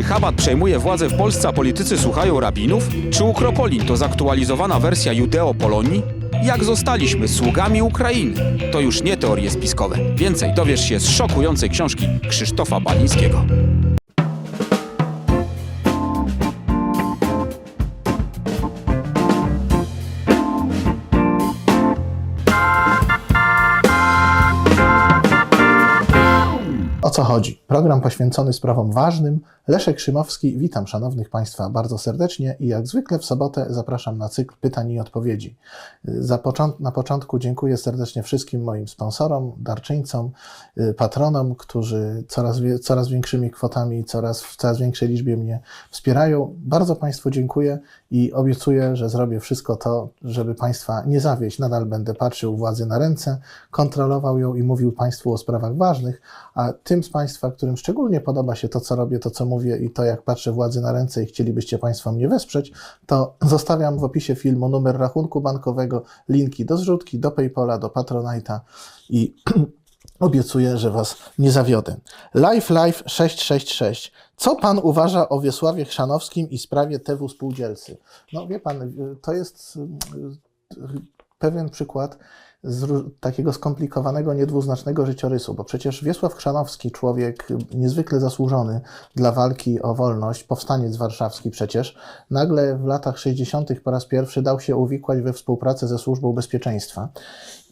Czy Chabad przejmuje władzę w Polsce, a politycy słuchają rabinów? Czy Ukropolin to zaktualizowana wersja Judeo-Polonii? Jak zostaliśmy sługami Ukrainy? To już nie teorie spiskowe. Więcej dowiesz się z szokującej książki Krzysztofa Balińskiego. Co chodzi? Program poświęcony sprawom ważnym. Leszek Szymowski, witam szanownych Państwa bardzo serdecznie i jak zwykle w sobotę zapraszam na cykl pytań i odpowiedzi. Począt, na początku dziękuję serdecznie wszystkim moim sponsorom, darczyńcom, y, patronom, którzy coraz, coraz większymi kwotami, coraz, w coraz większej liczbie mnie wspierają. Bardzo Państwu dziękuję i obiecuję, że zrobię wszystko to, żeby Państwa nie zawieść. Nadal będę patrzył władzy na ręce, kontrolował ją i mówił Państwu o sprawach ważnych, a tym z Państwa, którym szczególnie podoba się to, co robię, to, co mówię i to, jak patrzę władzy na ręce i chcielibyście Państwo mnie wesprzeć, to zostawiam w opisie filmu numer rachunku bankowego, linki do zrzutki, do PayPala, do Patronite'a i obiecuję, że Was nie zawiodę. Live Live 666. Co Pan uważa o Wiesławie Chrzanowskim i sprawie TW Spółdzielcy? No wie Pan, to jest y, y, pewien przykład z takiego skomplikowanego, niedwuznacznego życiorysu, bo przecież Wiesław Chrzanowski, człowiek niezwykle zasłużony dla walki o wolność, powstaniec warszawski przecież, nagle w latach 60. po raz pierwszy dał się uwikłać we współpracę ze Służbą Bezpieczeństwa.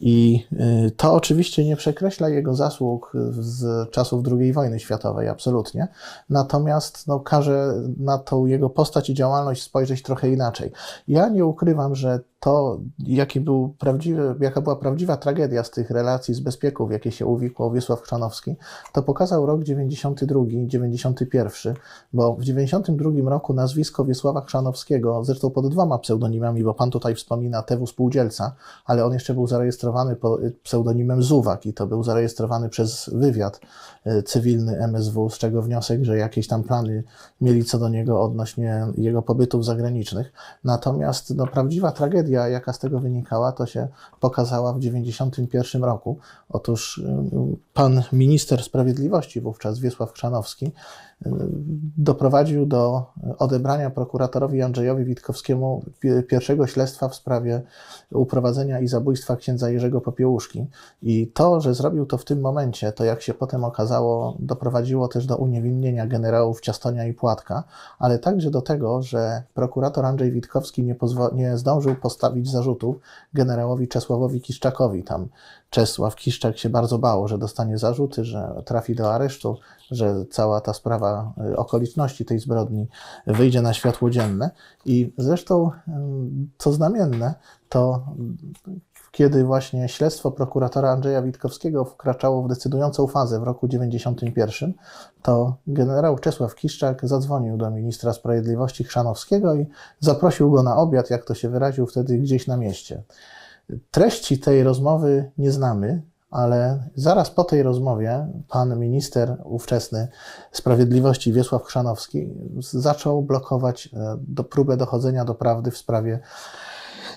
I y, to oczywiście nie przekreśla jego zasług z czasów II wojny światowej, absolutnie. Natomiast no, każe na tą jego postać i działalność spojrzeć trochę inaczej. Ja nie ukrywam, że to, jaki był prawdziwy, jaka była prawdziwa tragedia z tych relacji z bezpieką, w jakie się uwikłał Wiesław Chrzanowski, to pokazał rok 92, 91, bo w 92 roku nazwisko Wiesława Chrzanowskiego, zresztą pod dwoma pseudonimami, bo pan tutaj wspomina TW Spółdzielca, ale on jeszcze był zarejestrowany pod pseudonimem Zuwak i to był zarejestrowany przez wywiad e, cywilny MSW, z czego wniosek, że jakieś tam plany mieli co do niego odnośnie jego pobytów zagranicznych. Natomiast no, prawdziwa tragedia, jaka z tego wynikała, to się pokazała w 91 roku. Otóż y, pan minister sprawiedliwości wówczas, Wiesław Chrzanowski, y, doprowadził do odebrania prokuratorowi Andrzejowi Witkowskiemu pi- pierwszego śledztwa w sprawie uprowadzenia i zabójstwa księdza Jerzego Popiełuszki. I to, że zrobił to w tym momencie, to jak się potem okazało, doprowadziło też do uniewinnienia generałów Ciastonia i Płatka, ale także do tego, że prokurator Andrzej Witkowski nie, nie zdążył postawić zarzutów generałowi Czesławowi Kiszczakowi. Tam Czesław Kiszczak się bardzo bało, że dostanie zarzuty, że trafi do aresztu, że cała ta sprawa y, okoliczności tej zbrodni wyjdzie na światło dzienne. I zresztą, ym, co znamienne, to kiedy właśnie śledztwo prokuratora Andrzeja Witkowskiego wkraczało w decydującą fazę w roku 91, to generał Czesław Kiszczak zadzwonił do ministra sprawiedliwości Chrzanowskiego i zaprosił go na obiad, jak to się wyraził wtedy, gdzieś na mieście. Treści tej rozmowy nie znamy, ale zaraz po tej rozmowie pan minister ówczesny sprawiedliwości Wiesław Chrzanowski zaczął blokować e, do próbę dochodzenia do prawdy w sprawie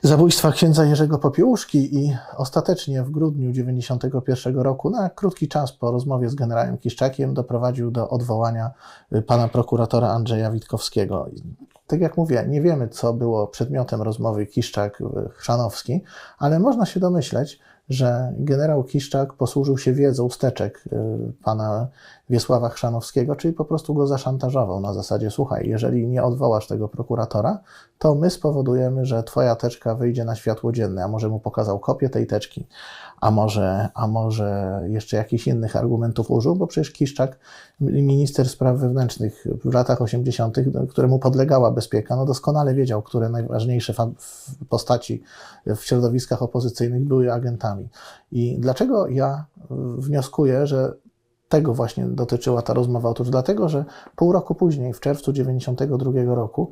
zabójstwa księdza Jerzego Popiełuszki i ostatecznie w grudniu 91 roku, na krótki czas po rozmowie z generałem Kiszczakiem, doprowadził do odwołania y, pana prokuratora Andrzeja Witkowskiego. Tak jak mówię, nie wiemy, co było przedmiotem rozmowy Kiszczak-Chrzanowski, ale można się domyśleć, że generał Kiszczak posłużył się wiedzą steczek y, pana Wiesława Chrzanowskiego, czyli po prostu go zaszantażował na zasadzie, słuchaj, jeżeli nie odwołasz tego prokuratora, to my spowodujemy, że twoja teczka wyjdzie na światło dzienne, a może mu pokazał kopię tej teczki, a może, a może jeszcze jakichś innych argumentów użył, bo przecież Kiszczak, minister spraw wewnętrznych w latach 80., no, któremu podlegała bezpieka, no doskonale wiedział, które najważniejsze postaci w środowiskach opozycyjnych były agentami. I dlaczego ja wnioskuję, że tego właśnie dotyczyła ta rozmowa? Otóż dlatego, że pół roku później, w czerwcu 92 roku,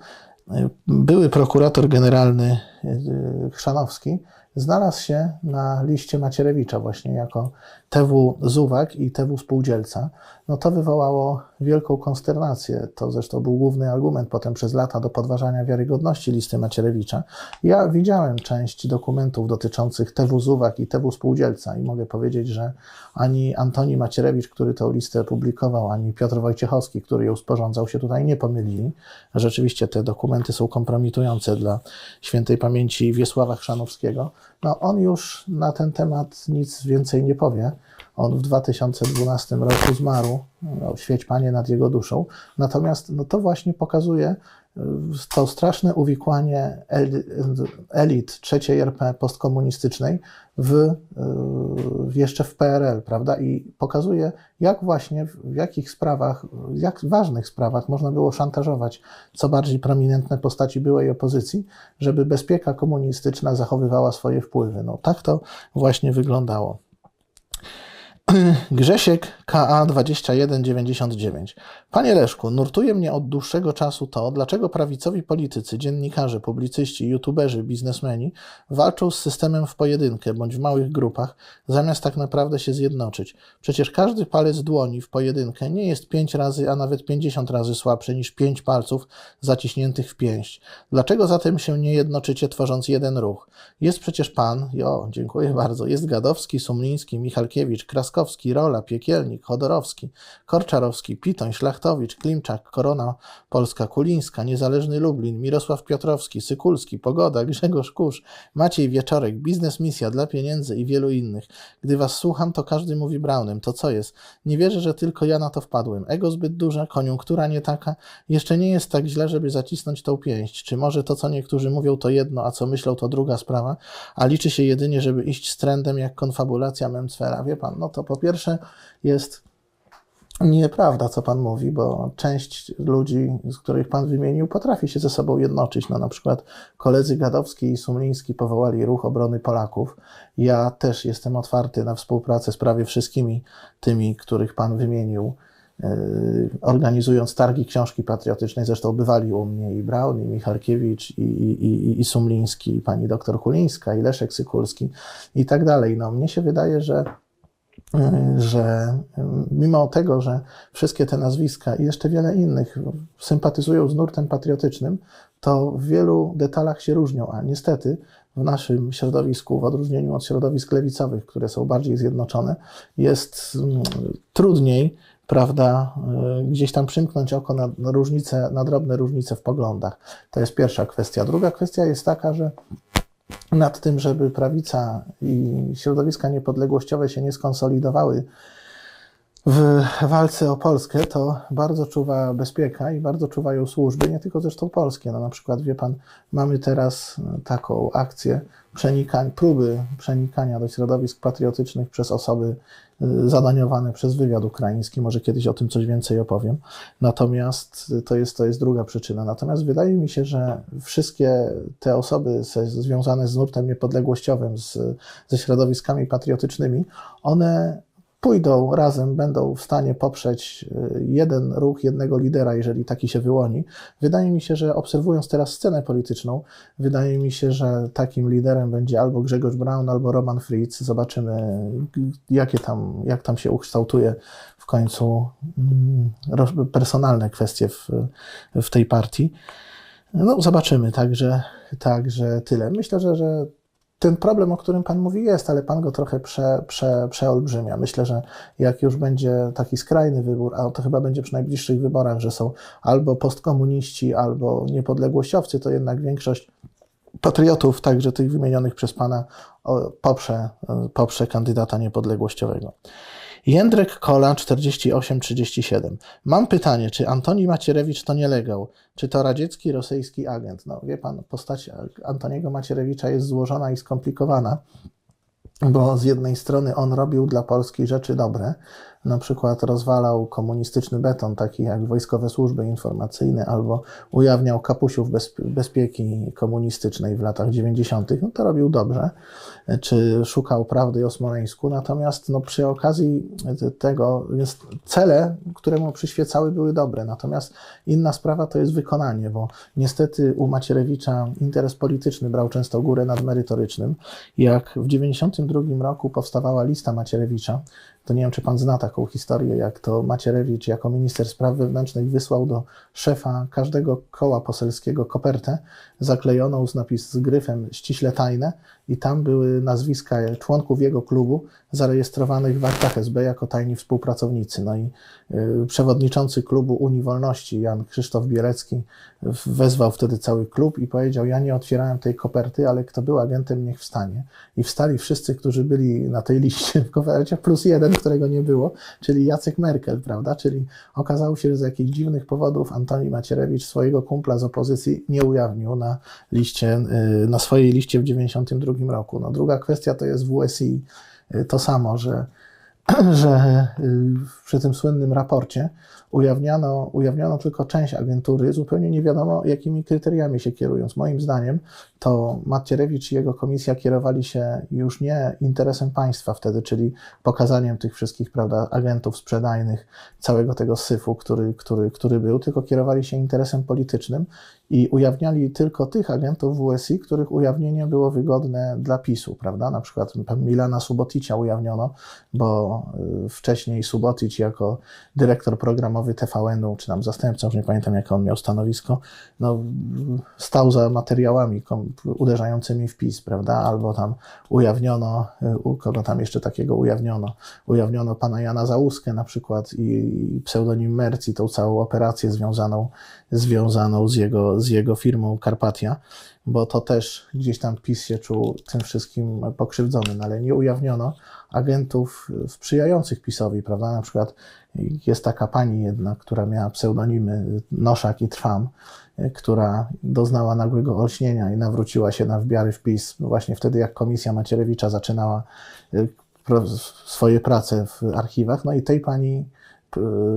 y, były prokurator generalny y, Chrzanowski znalazł się na liście Macierewicza właśnie jako TW Zuwak i TW Spółdzielca, no to wywołało wielką konsternację. To zresztą był główny argument potem przez lata do podważania wiarygodności listy Macierewicza. Ja widziałem część dokumentów dotyczących TW Zuwak i TW Spółdzielca i mogę powiedzieć, że ani Antoni Macierewicz, który tę listę publikował, ani Piotr Wojciechowski, który ją sporządzał, się tutaj nie pomylili. Rzeczywiście te dokumenty są kompromitujące dla świętej pamięci Wiesława Chrzanowskiego. No, on już na ten temat nic więcej nie powie. On w 2012 roku zmarł, no, świeć Panie nad jego duszą. Natomiast no, to właśnie pokazuje y, to straszne uwikłanie el- elit trzeciej RP postkomunistycznej w, y, w jeszcze w PRL, prawda? I pokazuje, jak właśnie, w jakich sprawach, jak ważnych sprawach można było szantażować co bardziej prominentne postaci byłej opozycji, żeby bezpieka komunistyczna zachowywała swoje wpływy. No tak to właśnie wyglądało. Grzesiek KA 2199. Panie Leszku, nurtuje mnie od dłuższego czasu to, dlaczego prawicowi politycy, dziennikarze, publicyści, youtuberzy, biznesmeni walczą z systemem w pojedynkę bądź w małych grupach, zamiast tak naprawdę się zjednoczyć. Przecież każdy palec dłoni w pojedynkę nie jest pięć razy, a nawet pięćdziesiąt razy słabszy niż pięć palców zaciśniętych w pięść. Dlaczego zatem się nie jednoczycie, tworząc jeden ruch? Jest przecież pan, jo, dziękuję bardzo, jest Gadowski, Sumliński, Michalkiewicz, Kraskowski, Rola, Piekielnik, Chodorowski, Korczarowski, Pitoń, Szlachtowicz, Klimczak, Korona Polska, Kulińska, Niezależny Lublin, Mirosław Piotrowski, Sykulski, Pogoda, Grzegorz Kusz, Maciej Wieczorek, Biznes Misja dla pieniędzy i wielu innych. Gdy was słucham, to każdy mówi Brownem. To co jest? Nie wierzę, że tylko ja na to wpadłem. Ego zbyt duże, koniunktura nie taka. Jeszcze nie jest tak źle, żeby zacisnąć tą pięść. Czy może to, co niektórzy mówią, to jedno, a co myślą, to druga sprawa, a liczy się jedynie, żeby iść z trendem jak konfabulacja Memsfera. Wie pan, no to po pierwsze jest nieprawda, co pan mówi, bo część ludzi, z których pan wymienił, potrafi się ze sobą jednoczyć. No, na przykład koledzy Gadowski i Sumliński powołali Ruch Obrony Polaków. Ja też jestem otwarty na współpracę z prawie wszystkimi tymi, których pan wymienił, yy, organizując targi książki patriotycznej. Zresztą bywali u mnie i Braun, i Michalkiewicz, i, i, i, i Sumliński, i pani doktor Kulińska, i Leszek Sykulski i tak dalej. No, mnie się wydaje, że że mimo tego, że wszystkie te nazwiska i jeszcze wiele innych sympatyzują z nurtem patriotycznym, to w wielu detalach się różnią, a niestety w naszym środowisku, w odróżnieniu od środowisk lewicowych, które są bardziej zjednoczone, jest mm, trudniej, prawda, y, gdzieś tam przymknąć oko na na różnice, na drobne różnice w poglądach. To jest pierwsza kwestia. Druga kwestia jest taka, że nad tym, żeby prawica i środowiska niepodległościowe się nie skonsolidowały w walce o Polskę, to bardzo czuwa bezpieka i bardzo czuwają służby, nie tylko zresztą polskie. No na przykład, wie pan, mamy teraz taką akcję przenikań, próby przenikania do środowisk patriotycznych przez osoby zadaniowane przez wywiad ukraiński. Może kiedyś o tym coś więcej opowiem. Natomiast to jest, to jest druga przyczyna. Natomiast wydaje mi się, że wszystkie te osoby związane z nurtem niepodległościowym, z, ze środowiskami patriotycznymi, one pójdą razem, będą w stanie poprzeć y, jeden ruch, jednego lidera, jeżeli taki się wyłoni. Wydaje mi się, że obserwując teraz scenę polityczną, wydaje mi się, że takim liderem będzie albo Grzegorz Braun, albo Roman Fritz. Zobaczymy, jakie tam, jak tam się ukształtuje w końcu mm, personalne kwestie w, w tej partii. No, zobaczymy, także, także tyle. Myślę, że, że ten problem, o którym Pan mówi, jest, ale Pan go trochę prze, prze, przeolbrzymia. Myślę, że jak już będzie taki skrajny wybór, a to chyba będzie przy najbliższych wyborach, że są albo postkomuniści, albo niepodległościowcy, to jednak większość patriotów, także tych wymienionych przez Pana, poprze, poprze kandydata niepodległościowego. Jędrek Kola 4837. Mam pytanie, czy Antoni Macierewicz to nielegał? Czy to radziecki, rosyjski agent? No wie pan, postać Antoniego Macierewicza jest złożona i skomplikowana, bo z jednej strony on robił dla Polski rzeczy dobre, na przykład rozwalał komunistyczny beton, taki jak wojskowe służby informacyjne, albo ujawniał kapusiów bez, bezpieki komunistycznej w latach 90., no to robił dobrze, czy szukał prawdy o Smoleńsku, natomiast no, przy okazji tego jest cele, które mu przyświecały, były dobre, natomiast inna sprawa to jest wykonanie, bo niestety u Macierewicza interes polityczny brał często górę nad merytorycznym. Jak w 1992 roku powstawała lista Macierewicza, to nie wiem, czy pan zna taką historię, jak to Macierewicz jako minister spraw wewnętrznych wysłał do szefa każdego koła poselskiego kopertę zaklejoną z napis z gryfem ściśle tajne i tam były nazwiska członków jego klubu zarejestrowanych w aktach SB jako tajni współpracownicy. No i y, przewodniczący klubu Unii Wolności, Jan Krzysztof Bielecki, wezwał wtedy cały klub i powiedział, ja nie otwierałem tej koperty, ale kto był agentem, niech wstanie. I wstali wszyscy, którzy byli na tej liście w kopercie, plus jeden, którego nie było, czyli Jacek Merkel, prawda? Czyli okazało się, że z jakichś dziwnych powodów Antoni Macierewicz swojego kumpla z opozycji nie ujawnił na liście, y, na swojej liście w 1992 roku. No, druga kwestia to jest WSI. Y, To samo, że, że y, przy tym słynnym raporcie ujawniano, ujawniono tylko część agentury, zupełnie nie wiadomo, jakimi kryteriami się kierując. Moim zdaniem to Macierewicz i jego komisja kierowali się już nie interesem państwa wtedy, czyli pokazaniem tych wszystkich prawda, agentów sprzedajnych, całego tego syfu, który, który, który był, tylko kierowali się interesem politycznym i ujawniali tylko tych agentów WSI, których ujawnienie było wygodne dla PiSu, prawda? Na przykład Milana Suboticia ujawniono, bo y, wcześniej Subotic jako dyrektor programowy TVN-u, czy tam zastępca, już nie pamiętam jakie on miał stanowisko, no, stał za materiałami uderzającymi w PiS, prawda? Albo tam ujawniono, y, kogo tam jeszcze takiego ujawniono? Ujawniono pana Jana Załuskę na przykład i pseudonim Merci, tą całą operację związaną, związaną z jego, z jego firmą Karpatia, bo to też gdzieś tam PiS się czuł tym wszystkim pokrzywdzony, no ale nie ujawniono agentów sprzyjających PiSowi, prawda? Na przykład jest taka pani jedna, która miała pseudonimy Noszak i Trwam, y, która doznała nagłego olśnienia i nawróciła się na wbiary w PiS właśnie wtedy, jak komisja Macierewicza zaczynała pro- swoje prace w archiwach, no i tej pani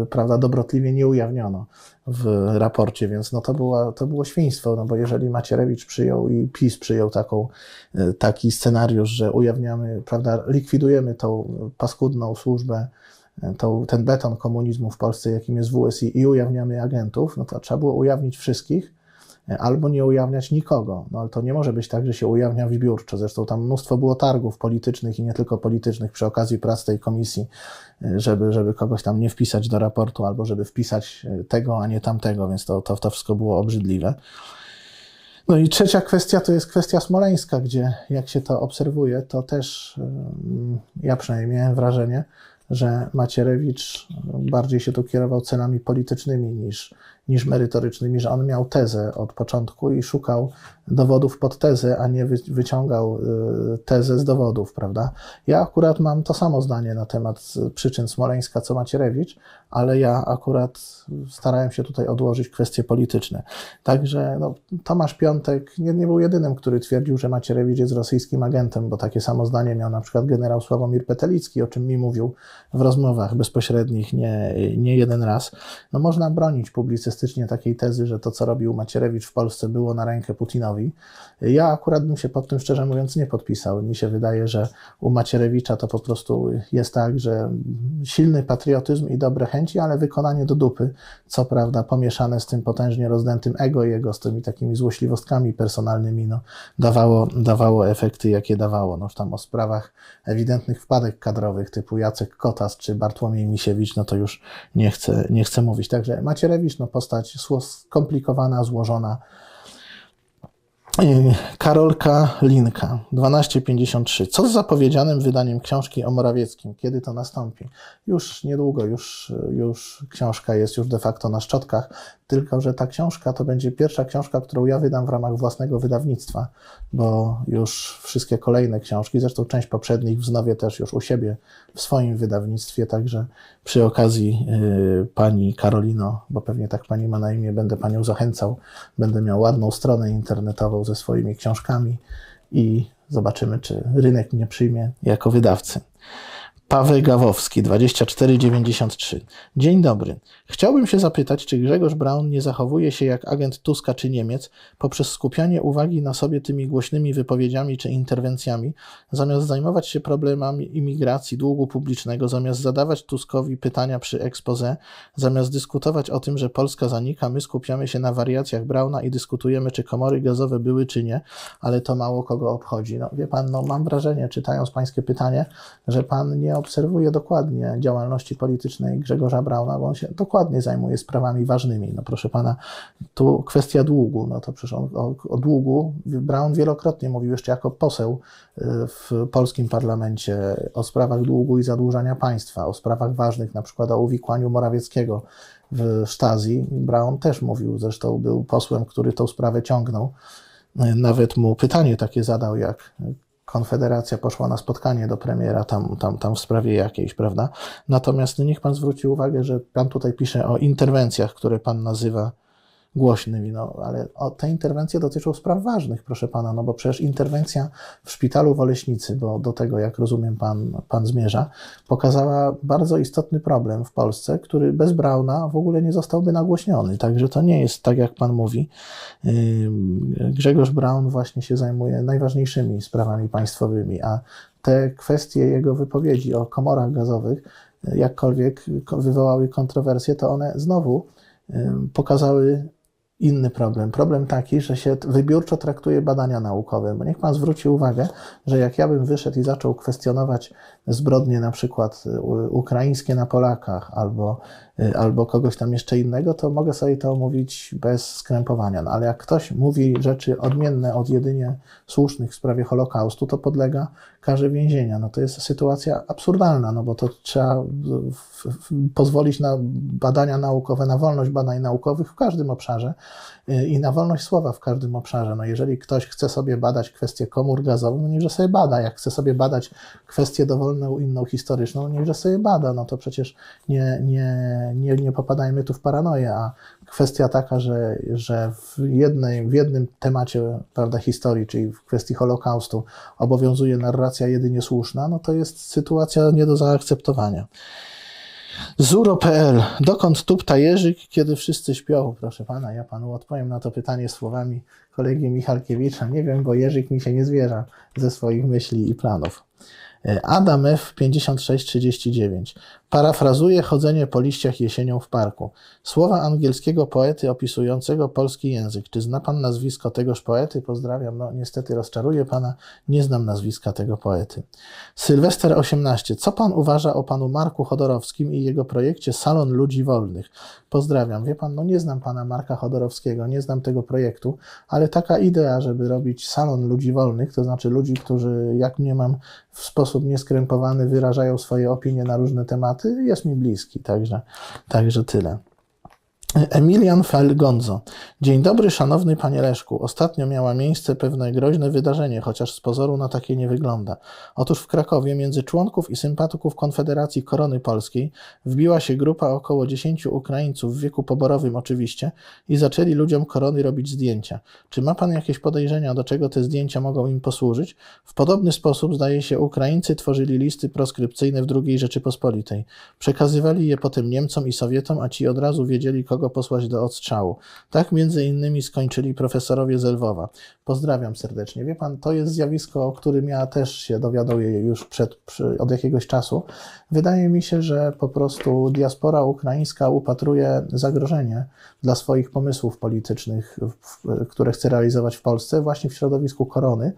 prawda, dobrotliwie nie ujawniono w raporcie, więc no to, była, to było świństwo, no bo jeżeli Macierewicz przyjął i PiS przyjął taką, y, taki scenariusz, że ujawniamy, prawda, likwidujemy tą paskudną służbę, y, tą, ten beton komunizmu w Polsce, jakim jest WSI i ujawniamy agentów, no to trzeba było ujawnić wszystkich, y, albo nie ujawniać nikogo. No ale to nie może być tak, że się ujawnia wybiórczo. Zresztą tam mnóstwo było targów politycznych i nie tylko politycznych przy okazji prac tej komisji, y, żeby, żeby kogoś tam nie wpisać do raportu, albo żeby wpisać y, tego, a nie tamtego, więc to, to, to wszystko było obrzydliwe. No i trzecia kwestia to jest kwestia smoleńska, gdzie jak się to obserwuje, to też ja przynajmniej miałem wrażenie, że Macierewicz bardziej się tu kierował celami politycznymi niż, niż merytorycznymi, że on miał tezę od początku i szukał dowodów pod tezę, a nie wy, wyciągał y, tezę z dowodów, prawda? Ja akurat mam to samo zdanie na temat y, przyczyn Smoleńska co Macierewicz, ale ja akurat starałem się tutaj odłożyć kwestie polityczne. Także no, Tomasz Piątek nie, nie był jedynym, który twierdził, że Macierewicz jest rosyjskim agentem, bo takie samo zdanie miał na przykład generał Sławomir Petelicki, o czym mi mówił w rozmowach bezpośrednich nie, nie jeden raz. No, można bronić publicystycznie takiej tezy, że to, co robił Macierewicz w Polsce, było na rękę Putinowi. Ja akurat bym się pod tym, szczerze mówiąc, nie podpisał. Mi się wydaje, że u Macierewicza to po prostu jest tak, że silny patriotyzm i dobre chęci, ale wykonanie do dupy, co prawda pomieszane z tym potężnie rozdętym ego jego, z tymi takimi złośliwostkami personalnymi, no, dawało, dawało efekty, jakie dawało. No, tam o sprawach ewidentnych wpadek kadrowych typu Jacek Kotas czy Bartłomiej Misiewicz, no to już nie chcę, nie chcę mówić. Także Macierewicz, no postać skomplikowana, złożona, Karolka Linka, 1253. Co z zapowiedzianym wydaniem książki o Morawieckim? Kiedy to nastąpi? Już niedługo, już, już książka jest już de facto na szczotkach, tylko że ta książka to będzie pierwsza książka, którą ja wydam w ramach własnego wydawnictwa, bo już wszystkie kolejne książki, zresztą część poprzednich wznowię też już u siebie w swoim wydawnictwie, także przy okazji yy, pani Karolino, bo pewnie tak pani ma na imię, będę panią zachęcał, będę miał ładną stronę internetową ze swoimi książkami i zobaczymy, czy rynek mnie przyjmie jako wydawcy. Paweł Gawowski, 2493. Dzień dobry. Chciałbym się zapytać, czy Grzegorz Braun nie zachowuje się jak agent Tuska czy Niemiec poprzez skupianie uwagi na sobie tymi głośnymi wypowiedziami czy interwencjami, zamiast zajmować się problemami imigracji, długu publicznego, zamiast zadawać Tuskowi pytania przy expose, zamiast dyskutować o tym, że Polska zanika, my skupiamy się na wariacjach Brauna i dyskutujemy, czy komory gazowe były, czy nie, ale to mało kogo obchodzi. No, wie pan, no, mam wrażenie, czytając pańskie pytanie, że pan nie obserwuje dokładnie działalności politycznej Grzegorza Brauna, bo on się dokładnie zajmuje sprawami ważnymi. No proszę pana, tu kwestia długu, no to przecież on, o, o długu Braun wielokrotnie mówił jeszcze jako poseł y, w polskim parlamencie o sprawach długu i zadłużania państwa, o sprawach ważnych, na przykład o uwikłaniu Morawieckiego w Stazji. Braun też mówił, zresztą był posłem, który tą sprawę ciągnął. Nawet mu pytanie takie zadał, jak Konfederacja poszła na spotkanie do premiera tam, tam, tam w sprawie jakiejś, prawda? Natomiast no niech pan zwróci uwagę, że pan tutaj pisze o interwencjach, które pan nazywa głośnymi, no ale o, te interwencje dotyczą spraw ważnych, proszę pana, no bo przecież interwencja w szpitalu w Oleśnicy, bo do tego, jak rozumiem, pan, pan zmierza, pokazała bardzo istotny problem w Polsce, który bez Brauna w ogóle nie zostałby nagłośniony. Także to nie jest tak, jak pan mówi. Grzegorz Braun właśnie się zajmuje najważniejszymi sprawami państwowymi, a te kwestie jego wypowiedzi o komorach gazowych, jakkolwiek ko- wywołały kontrowersje, to one znowu pokazały inny problem. Problem taki, że się wybiórczo traktuje badania naukowe. Bo niech pan zwróci uwagę, że jak ja bym wyszedł i zaczął kwestionować zbrodnie na przykład y, ukraińskie na Polakach albo, albo kogoś tam jeszcze innego, to mogę sobie to mówić bez skrępowania. No, ale jak ktoś mówi rzeczy odmienne od jedynie słusznych w sprawie Holokaustu, to podlega karze więzienia. No to jest sytuacja absurdalna, no bo to trzeba w, w, pozwolić na badania naukowe, na wolność badań naukowych w każdym obszarze y, i na wolność słowa w każdym obszarze. No jeżeli ktoś chce sobie badać kwestię komór gazowych, no niechże sobie bada. Jak chce sobie badać kwestię dowolną inną historyczną, no niechże sobie bada. No to przecież nie, nie, nie, nie popadajmy tu w paranoję, a kwestia taka, że, że w, jednej, w jednym temacie prawda, historii, czyli w kwestii Holokaustu, obowiązuje narracja jedynie słuszna, no to jest sytuacja nie do zaakceptowania. Zuro.pl. Dokąd tupta Jerzyk, kiedy wszyscy śpią? Proszę pana, ja panu odpowiem na to pytanie słowami kolegi Michalkiewicza. Nie wiem, bo Jerzyk mi się nie zwierza ze swoich myśli i planów. Adam F. 5639. Parafrazuje chodzenie po liściach jesienią w parku. Słowa angielskiego poety opisującego polski język. Czy zna pan nazwisko tegoż poety? Pozdrawiam. No niestety rozczaruję pana. Nie znam nazwiska tego poety. Sylwester 18. Co pan uważa o panu Marku Chodorowskim i jego projekcie Salon Ludzi Wolnych? Pozdrawiam. Wie pan, no nie znam pana Marka Chodorowskiego, nie znam tego projektu, ale taka idea, żeby robić salon ludzi wolnych, to znaczy ludzi, którzy, jak mnie mam, w sposób nieskrępowany wyrażają swoje opinie na różne tematy, jest mi bliski. Także, także tyle. Emilian Felgonzo. Dzień dobry, szanowny panie Leszku. Ostatnio miała miejsce pewne groźne wydarzenie, chociaż z pozoru na takie nie wygląda. Otóż w Krakowie między członków i sympatyków Konfederacji Korony Polskiej wbiła się grupa około 10 Ukraińców w wieku poborowym oczywiście i zaczęli ludziom korony robić zdjęcia. Czy ma pan jakieś podejrzenia, do czego te zdjęcia mogą im posłużyć? W podobny sposób, zdaje się, Ukraińcy tworzyli listy proskrypcyjne w II Rzeczypospolitej. Przekazywali je potem Niemcom i Sowietom, a ci od razu wiedzieli, kogo posłać do odstrzału. Tak między innymi skończyli profesorowie z Lwowa. Pozdrawiam serdecznie. Wie pan, to jest zjawisko, o którym ja też się dowiaduję już przed, przy, od jakiegoś czasu. Wydaje mi się, że po prostu diaspora ukraińska upatruje zagrożenie dla swoich pomysłów politycznych, które chce realizować w Polsce, właśnie w środowisku korony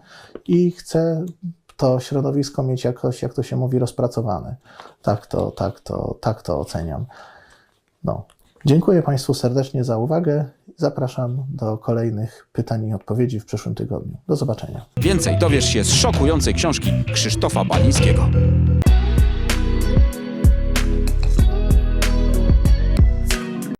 i chce to środowisko mieć jakoś, jak to się mówi, rozpracowane. Tak to, tak to, tak to oceniam. No. Dziękuję Państwu serdecznie za uwagę. Zapraszam do kolejnych pytań i odpowiedzi w przyszłym tygodniu. Do zobaczenia. Więcej dowiesz się z szokującej książki Krzysztofa Balińskiego.